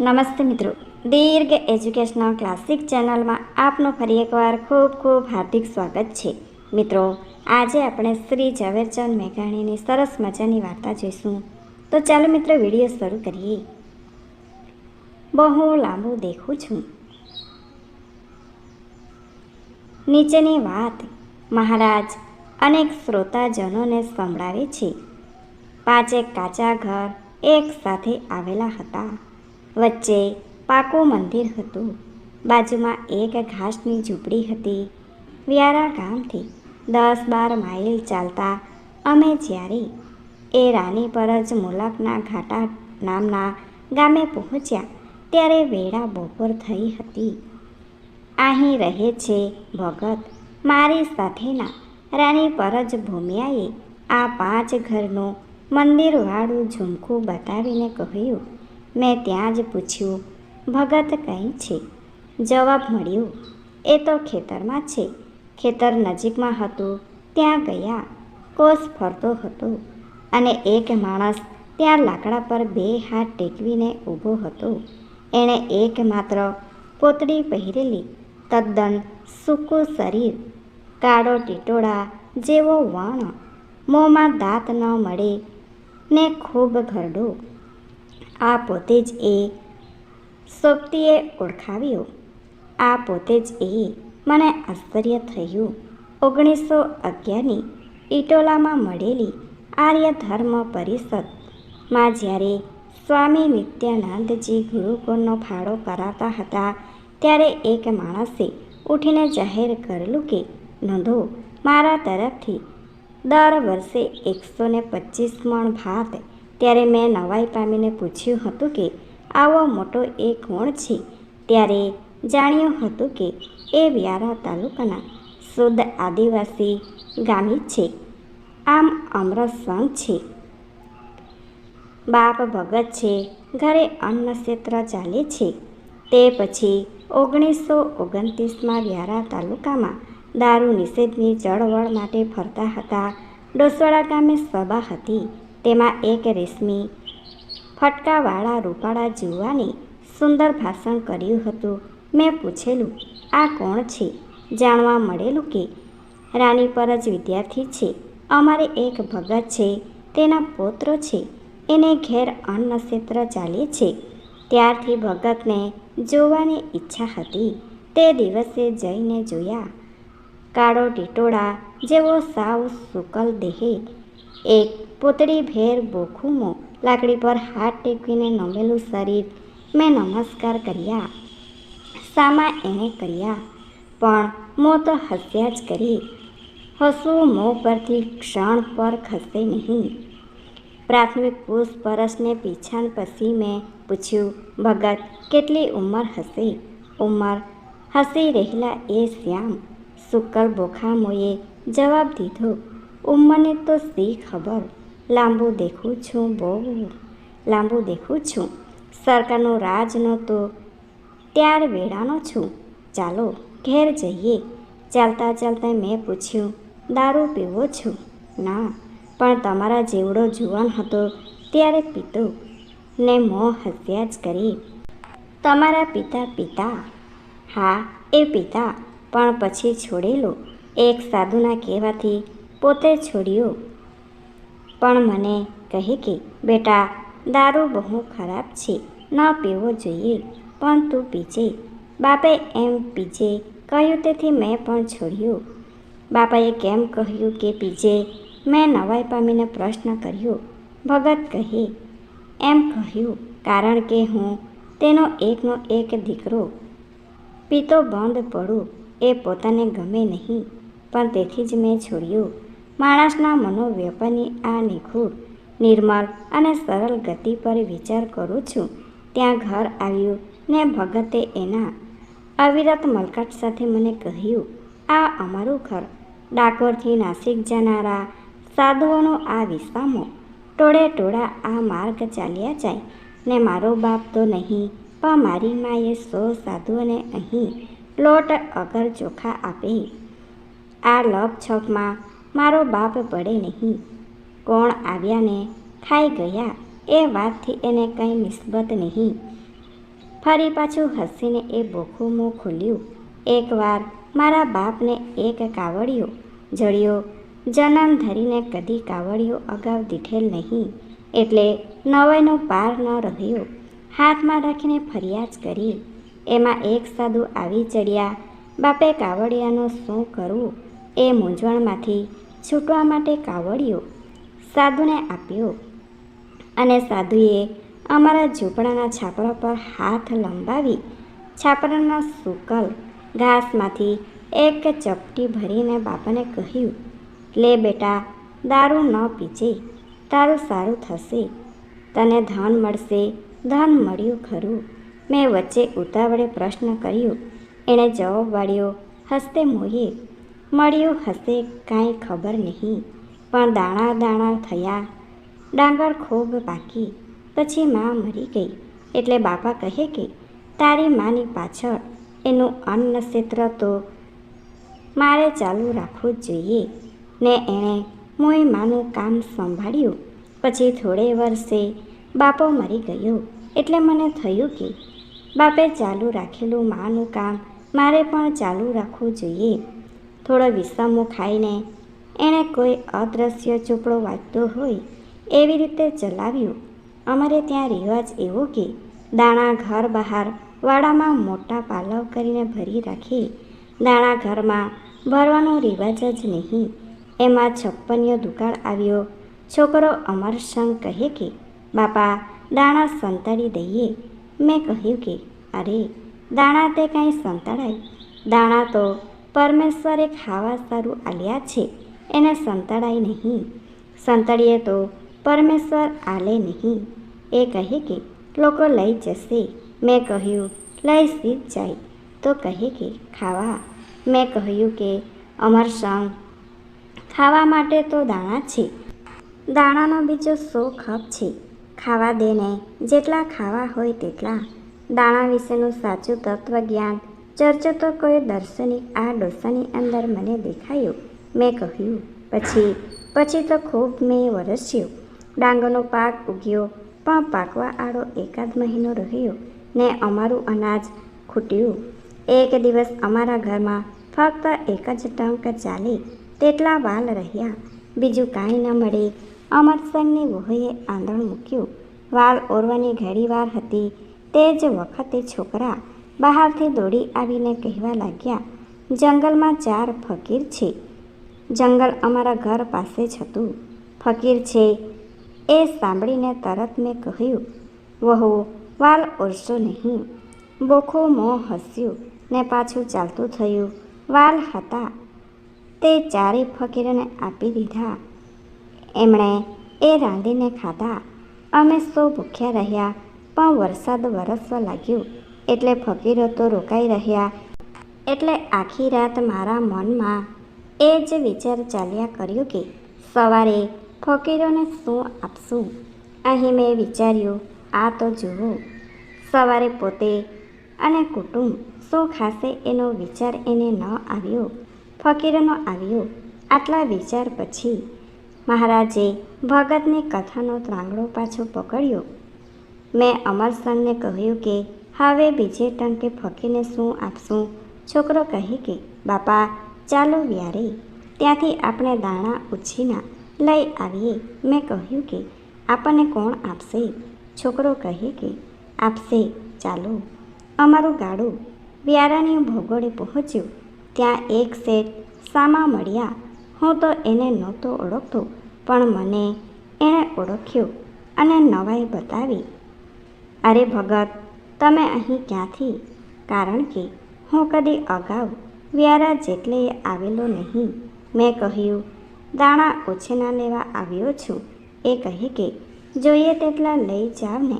નમસ્તે મિત્રો. દીર્ઘ educational classic ચેનલમાં આપનું ફરી એકવાર ખૂબ ખૂબ હાર્દિક સ્વાગત છે. મિત્રો, આજે આપણે શ્રી ઝવેરચંદ મેઘાણીની સરસ મજાની વાર્તા જોઈશું. તો ચાલો મિત્રો વીડિયો શરૂ કરીએ. બહુ લાંબુ દેખું છું. નીચેની વાત મહારાજ અનેક શ્રોતાજનોને સંભળાવે છે. પાંચેક કાચા ઘર એક સાથે આવેલા હતા. વચ્ચે પાકું મંદિર હતું. બાજુમાં એક ઘાસની ઝૂંપડી હતી. વ્યારા ગામથી દસ બાર માઇલ ચાલતા અમે જ્યારે એ રાની પર જ મુલકના ઘાટા નામના ગામે પહોંચ્યા ત્યારે વેળા બપોર થઈ હતી. અહીં રહે છે ભગત, મારી સાથેના રાની પરજ ભૂમિયાએ આ પાંચ ઘરનું મંદિરવાળું ઝુમખું બતાવીને કહ્યું મેં ત્યાં જ પૂછ્યું. ભગત કંઈ છે, જવાબ મળ્યો. એ તો ખેતરમાં છે. ખેતર નજીકમાં હતું. ત્યાં ગયા. કોસ ફરતો હતો. અને એક માણસ ત્યાં લાકડા પર બે હાથ ટેકવીને ઊભો હતો. એણે એકમાત્ર પોતડી પહેરેલી તદ્દન સૂકું શરીર, કાળો ટીટોળા જેવો વણ મોંમાં દાંત ન મળે ને ખૂબ ઘરડો આ પોતે જ એ સોબતીએ ઓળખાવ્યો. આ પોતે જ એ મને આશ્ચર્ય થયું. ઓગણીસો અગિયારની ઇટોલામાં મળેલી આર્ય ધર્મ પરિષદમાં જ્યારે સ્વામી નિત્યાનંદજી ગુરુકુળનો ફાળો કરાતા હતા, ત્યારે એક માણસે ઉઠીને જાહેર કરેલું કે, નોંધો, મારા તરફથી દર વર્ષે એકસો ને પચીસ મણ ભાત ત્યારે મેં નવાઈ પામીને પૂછ્યું હતું કે, આવો મોટો એ કોણ છે? ત્યારે જાણ્યું હતું કે, એ વ્યારા તાલુકાના શુદ્ધ આદિવાસી ગામી છે. આમ અમૃત સંઘ છે. બાપ ભગત છે. ઘરે અન્ન ક્ષેત્ર ચાલે છે. તે પછી ઓગણીસો ઓગણત્રીસમાં વ્યારા તાલુકામાં દારૂ નિષેધની ચળવળ માટે ફરતા હતા. ડોસવાડા ગામે સભા હતી. તેમાં એક રેશમી ફટકાવાળા રૂપાળા જુવાને સુંદર ભાષણ કર્યું હતું. મેં પૂછેલું, આ કોણ છે? જાણવા મળેલું કે રાની પર જ વિદ્યાર્થી છે. અમારે એક ભગત છે, તેના પુત્ર છે. એને ઘેર અન્ન ક્ષેત્ર ચાલે છે. ત્યારથી ભગતને જોવાની ઈચ્છા હતી. તે દિવસે જઈને જોયા, કાળો ટીટોળા જેવો સાવ સુકલ દેહે. એક પૂતળી ભેર બોખુમો લાકડી પર હાથ ટેકવીને નમેલું શરીર મેં નમસ્કાર કર્યા સામા એણે કર્યા પણ મોં તો હસ્યા જ કરી હસવું મોં પરથી ક્ષણ પર ખસે નહીં પ્રાથમિક પૂછપરછને પીછાણ પછી મેં પૂછ્યું ભગત કેટલી ઉંમર હશે ઉંમર હસી રહેલા એ શ્યામ શુકલ બોખામોએ જવાબ દીધો ઉંમરની તો શી ખબર લાંબુ દેખું છું બહુ. લાંબુ દેખું છું. સરકારનો રાજ નહોતો. ત્યાર વેળાનો છું. ચાલો ઘેર જઈએ. ચાલતા ચાલતા મેં પૂછ્યું, દારૂ પીવો છું? ના, પણ તમારા જેવડો જુવાન હતો ત્યારે પીતો. ને મોં હસ્યા જ કરી, તમારા પિતા પિતા. હા, એ પિતા, પણ પછી છોડેલો. એક સાધુના કહેવાથી પોતે છોડ્યો. પણ મને કહે કે, બેટા, દારૂ બહુ ખરાબ છે, ન પીવો જોઈએ, પણ તું પીજે. બાપે, એમ પીજે, કહ્યું તેથી મેં પણ છોડ્યું. બાપાએ કેમ કહ્યું કે પીજે? મેં નવાઈ પામીને પ્રશ્ન કર્યો. ભગત કહે, એમ કહ્યું, કારણ કે હું તેનો એકનો એક દીકરો પીતો બંધ પડું, એ પોતાને ગમે નહીં, પણ તેથી જ મેં છોડ્યું. માણસના મનોવ્યપની આ નિખુર નિર્મળ અને સરળ ગતિ પર વિચાર કરું છું. ત્યાં ઘર આવ્યું ને ભગતે એના અવિરત મલકાટ સાથે મને કહ્યું, આ અમારું ઘર. ડાકોરથી નાસિક જનારા સાધુઓનો આ વિસામો. ટોળે ટોળા આ માર્ગ ચાલ્યા જાય. ને મારો બાપ તો નહીં, પણ મારી માએ સો સાધુઓને અહીં લોટ અગર ચોખા આપે. આ લપછપમાં મારો બાપ પડે નહીં. કોણ આવ્યા ને ખાઈ ગયા એ વાતથી એને કંઈ નિસ્બત નહીં. ફરી પાછું હસીને એ બોખું મોં ખોલ્યું. એકવાર મારા બાપને એક કાવડિયો જડ્યો જન્મ ધરીને કદી કાવડિયો અગાઉ દીઠેલ નહીં. એટલે નવાઈનો પાર ન રહ્યો. હાથમાં રાખીને ફરિયાદ કરી. એમાં એક સાધુ આવી ચડ્યા. બાપે કાવડિયાનું શું કરવું એ મૂંઝવણમાંથી છૂટવા માટે કાવડિયો સાધુને આપ્યો અને સાધુએ અમારા ઝૂંપડાના છાપરા પર હાથ લંબાવી છાપરાના સુકલ ઘાસમાંથી એક ચપટી ભરીને બાપાને કહ્યું, લે બેટા, દારૂ ન પીજે, તારું સારું થશે. તને ધન મળશે, ધન મળ્યું ખરું. મેં વચ્ચે ઉતાવળે પ્રશ્ન કર્યો. એણે જવાબ વાળ્યો, હસ્તે મોયે મળ્યું હશે કાંઈ ખબર નહીં. પણ દાણા દાણા થયા. ડાંગર ખૂબ પાકી પછી મા મરી ગઈ. એટલે બાપા કહે કે, તારી માની પાછળ એનું અન્ન ક્ષેત્ર તો મારે ચાલુ રાખવું જ જોઈએ. ને એણે મોય માનું કામ સંભાળ્યું. પછી થોડે વર્ષે બાપો મરી ગયો. એટલે મને થયું કે, બાપે ચાલુ રાખેલું માનું કામ મારે પણ ચાલુ રાખવું જોઈએ. થોડો વિસામો ખાઈને એણે કોઈ અદ્રશ્ય ચોપડો વાંચતો હોય એવી રીતે ચલાવ્યું. અમારે ત્યાં રિવાજ એવો કે દાણા ઘર બહાર વાડામાં મોટા પાલવ કરીને ભરી રાખી દાણા ઘરમાં ભરવાનો રિવાજ જ નહીં. એમાં છપ્પનિયો દુકાળ આવ્યો. છોકરો અમરસંગ કહે કે, બાપા, દાણા સંતાડી દઈએ. મેં કહ્યું કે, અરે, દાણા તે કાંઈ સંતાડાય? દાણા તો પરમેશ્વરે ખાવા સારું આલ્યા છે, એને સંતાડાય નહીં. સંતાડીએ તો પરમેશ્વર આલે નહીં. એ કહે કે, લોકો લઈ જશે. મેં કહ્યું, લઈ સીધ જાય. તો કહે કે, ખાવા. મેં કહ્યું કે, અમર સંગ. ખાવા માટે તો દાણા છે. દાણાનો બીજો સો ખપ છે. ખાવા દેને. જેટલા ખાવા હોય તેટલા. દાણા વિશેનું સાચું તત્વજ્ઞાન ચર્ચો તો કોઈ દર્શનિક આ ડોસાની અંદર મને દેખાયો. મેં કહ્યું, પછી પછી તો ખૂબ મેં વરસ્યો. ડાંગરનો પાક ઉગ્યો, પણ પાકવા આડો એકાદ મહિનો રહ્યો. ને અમારું અનાજ ખૂટ્યું. એક દિવસ અમારા ઘરમાં ફક્ત એક જ ટંક ચાલે, તેટલા વાલ રહ્યા. બીજું કાંઈ ન મળે. અમરસંગની વહુએ આંધણ મૂક્યું. વાલ ઓરવાની ઘડીવાર હતી. તે જ વખતે છોકરા બહારથી દોડી આવીને કહેવા લાગ્યા, જંગલમાં ચાર ફકીર છે. જંગલ અમારા ઘર પાસે જ હતું. ફકીર છે. એ સાંભળીને તરત મેં કહ્યું, વહુ, વાલ ઓરશો નહીં. બોખો મોં હસ્યું ને પાછું ચાલતું થયું. વાલ હતા. તે ચારે ફકીરને આપી દીધા. એમણે એ રાંધીને ખાધા. અમે સો ભૂખ્યા રહ્યા, પણ વરસાદ વરસવા લાગ્યો. એટલે ફકીરો તો રોકાઈ રહ્યા. એટલે આખી રાત મારા મનમાં એ જ વિચાર ચાલ્યા કર્યો કે સવારે ફકીરોને શું આપશું? અહીં મેં વિચાર્યું, આ તો જુઓ, સવારે પોતે અને કુટુંબ શું ખાશે એનો વિચાર એને ન આવ્યો. ફકીરનો આવ્યો. આટલા વિચાર પછી મહારાજે ભગતની કથાનો ત્રાંગડો પાછો પકડ્યો. મેં અમરસંગને કહ્યું કે હવે બીજે ટંકે ફકીને શું આપશું? છોકરો કહી કે, બાપા, ચાલો વ્યારે. ત્યાંથી આપણે દાણા ઉછીના લઈ આવીએ. મેં કહ્યું કે, આપણને કોણ આપશે? છોકરો કહે કે, આપશે, ચાલો. અમારું ગાડું વ્યારાની ભોગોળે પહોંચ્યું. ત્યાં એક શેઠ સામા મળ્યા. હું તો એને નહોતો ઓળખતો, પણ મને એણે ઓળખ્યો અને નવાઈ બતાવી. અરે ભગત તમે અહીં ક્યાંથી? કારણ કે હું કદી અગાઉ વ્યારા જેટલે આવેલો નહીં. મેં કહ્યું, દાણા ઓછેના લેવા આવ્યો છું. એ કહે કે, જોઈએ તેટલા લઈ જાવ ને.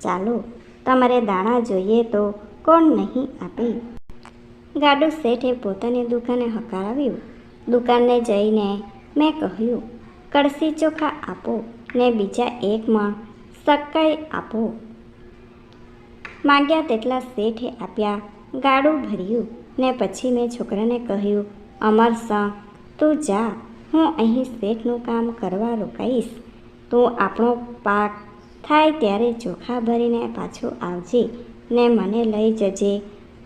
ચાલો, તમારે દાણા જોઈએ તો કોણ નહીં આપે? ગાડુ શેઠે પોતાની દુકાને હકારાવ્યું. દુકાનને જઈને મેં કહ્યું કળસી ચોખા આપો ને બીજા એક મણ સક્કાઈ આપો. માંગ્યા તેટલા શેઠે આપ્યા. ગાડું ભર્યું ને પછી મેં છોકરાને કહ્યું, અમર સં, તું જા, હું અહીં શેઠનું કામ કરવા રોકાઈશ. તું આપણો પાક થાય ત્યારે ચોખા ભરીને પાછું આવજે ને મને લઈ જજે.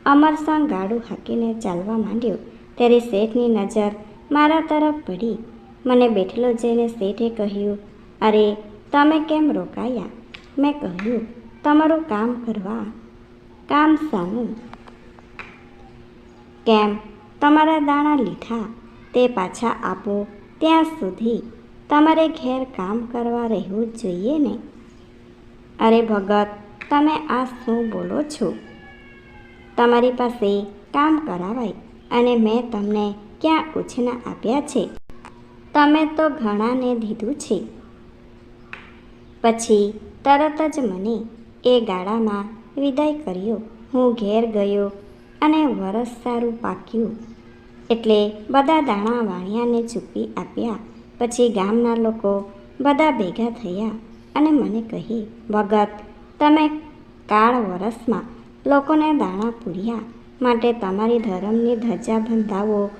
અમરસંગ ગાડું હાંકીને ચાલવા માંડ્યો. ત્યારે શેઠની નજર મારા તરફ પડી. મને બેઠેલો જઈને શેઠે કહ્યું, અરે, તમે કેમ રોકાયા? મેં કહ્યું તમારું કામ કરવા કામ શાનું કેમ? તમારા દાણા લીધા, તે પાછા આપો. ત્યાં સુધી તમારે ઘેર કામ કરવા રહેવું જ જોઈએ ને? અરે ભગત, તમે આ શું બોલો છો? તમારી પાસે કામ કરાવાય અને મેં તમને ક્યાં ઉછના આપ્યા છે? તમે તો ઘણાને દીધું છે. પછી તરત જ મને એ ગાળામાં વિદાય કર્યો. હું ઘેર ગયો અને વરસ સારું પાક્યું. એટલે બધા દાણા વાણિયાને ચૂપી આપ્યા. પછી ગામના લોકો બધા ભેગા થયા અને મને કહી, ભગત, તમે કાળ વરસમાં લોકોને દાણા પૂર્યા માટે તમારી ધર્મની ધજા બંધાવો.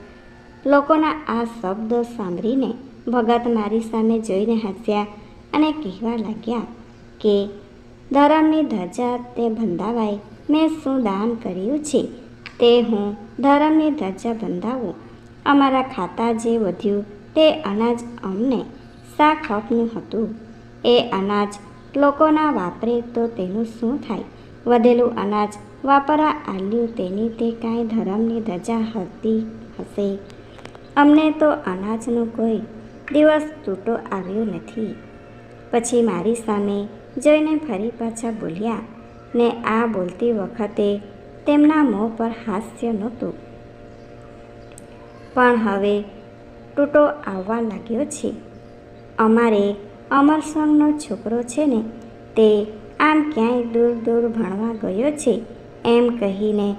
લોકોના આ શબ્દો સાંભળીને ભગત મારી સામે જોઈને હસ્યા અને કહેવા લાગ્યા કે ધર્મની ધજા તે બંધાવાય. મેં શું દાન કર્યું છે? તે હું ધર્મની ધજા બંધાવું. અમારા ખાતા જે વધ્યું તે અનાજ અમને શાક હકનું હતું. એ અનાજ લોકોના વાપરે તો તેનું શું થાય? વધેલું અનાજ વાપરા આલ્યું તેની તે કાંઈ ધર્મની ધજા હતી હશે? અમને તો અનાજનો કોઈ દિવસ તૂટો આવ્યો નથી. પછી મારી સામે જોઈને ફરી પાછા બોલ્યા. ને આ બોલતી વખતે તેમના મોં પર હાસ્ય નહોતું. પણ હવે તૂટો આવવા લાગ્યો છે. અમારે અમરસંગનો છોકરો છે ને, તે આમ ક્યાંય દૂર દૂર ભણવા ગયો છે, એમ કહીને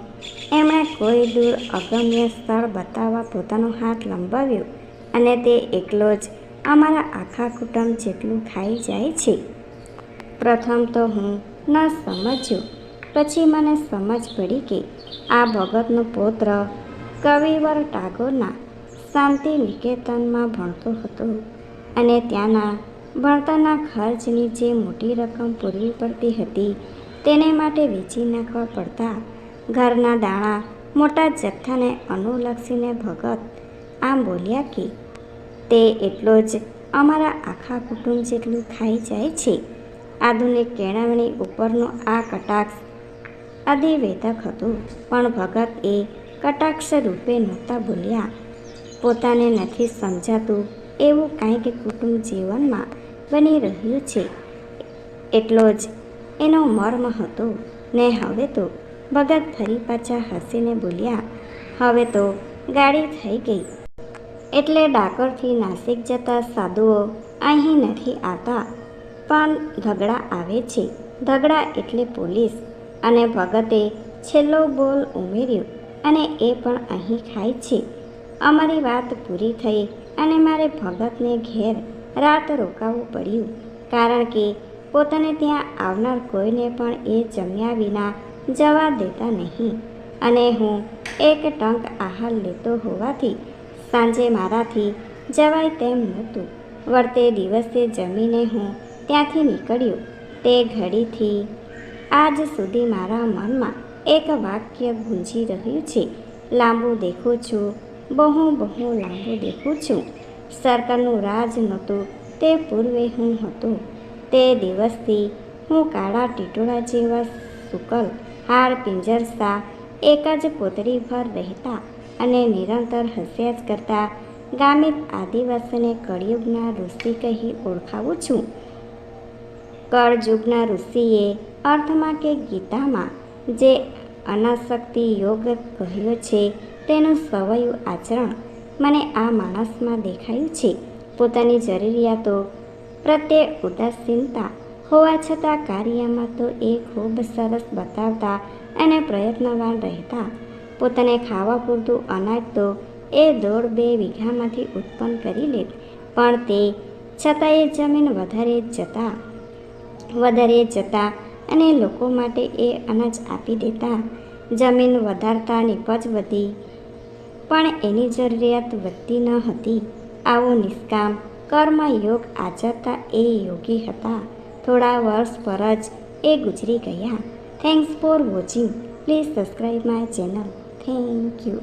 એમણે કોઈ દૂર અગમ્ય સ્થળ બતાવવા પોતાનો હાથ લંબાવ્યો. અને તે એકલો જ અમારા આખા કુટુંબ જેટલું ખાઈ જાય છે. પ્રથમ તો હું ન સમજ્યો. પછી મને સમજ પડી કે આ ભગતનો પુત્ર કવિવર ટાગોરના શાંતિ નિકેતનમાં ભણતો હતો અને ત્યાંના ભણતરના ખર્ચની જે મોટી રકમ પૂરવી પડતી હતી તેને માટે વેચી નાખવા પડતા ઘરના દાણા મોટા જથ્થાને અનુલક્ષીને ભગત આમ બોલ્યા કે, તે એટલો જ અમારા આખા કુટુંબ જેટલું ખાઈ જાય છે. આધુનિક કેળવણી ઉપરનો આ કટાક્ષ અધિવેદક હતું. પણ ભગત એ કટાક્ષ રૂપે નહોતા બોલ્યા પોતાને નથી સમજાતું એવું કાંઈક કુટુંબ જીવનમાં બની રહ્યું છે. એટલો જ એનો મર્મ હતો. ને હવે તો ભગત ફરી પાછા હસીને બોલ્યા, હવે તો ગાડી થઈ ગઈ. એટલે ડાકોરથી નાસિક જતા સાધુઓ અહીં નથી આવતા. પણ ધગડા આવે છે. ધગડા એટલે પોલીસ. અને ભગતે છેલ્લો બોલ ઉમેર્યો અને એ પણ અહીં ખાય છે. અમારી વાત પૂરી થઈ અને મારે ભગતને ઘેર રાત રોકાવું પડ્યું. કારણ કે પોતાને ત્યાં આવનાર કોઈને પણ એ જમ્યા વિના જવા દેતા નહીં. અને હું એક ટંક આહાર લેતો હોવાથી સાંજે મારાથી જવાય તેમ નહોતું. વળતે દિવસે જમીને હું ત્યાંથી નીકળ્યું. તે ઘડીથી આજ સુધી મારા મનમાં એક વાક્ય ગુંજી રહ્યું છે. લાંબુ દેખું છું, બહુ બહુ લાંબુ દેખું છું. સરકારનું રાજ નહોતું, તે પૂર્વે હું હતો. તે દિવસથી હું કાળા ટીટોળા જેવા શુકલ હાર પિંજરસા, એક જ કોતરી ભર રહેતા અને નિરંતર હસ્યા કરતા ગામિત આદિવાસીને કળિયુગના ઋષિ કહી ઓળખાવું છું. કળયુગના ઋષિએ અર્થમાં કે ગીતામાં જે અનાશક્તિ યોગ કહ્યો છે, તેનું સવયું આચરણ મને આ માણસમાં દેખાયું છે. પોતાની જરૂરિયાતો પ્રત્યે ઉદાસીનતા હોવા છતાં કાર્યમાં તો એ ખૂબ સરસ બતાવતા અને પ્રયત્નવાન રહેતા. પોતાને ખાવા પૂરતું અનાજ તો એ દોઢ બે વીઘામાંથી ઉત્પન્ન કરી લે પણ તે છતાં એ જમીન વધારે જતા વધારે જતા અને લોકો માટે એ અનાજ આપી દેતા. જમીન વધારતા નિપજ વધી, પણ એની જરૂરિયાત વધતી ન હતી. આવો નિષ્કામ કર્મ યોગ આચરતા એ યોગી હતા. થોડા વર્ષ પર જ એ ગુજરી ગયા. Thanks for watching please subscribe my channel thank you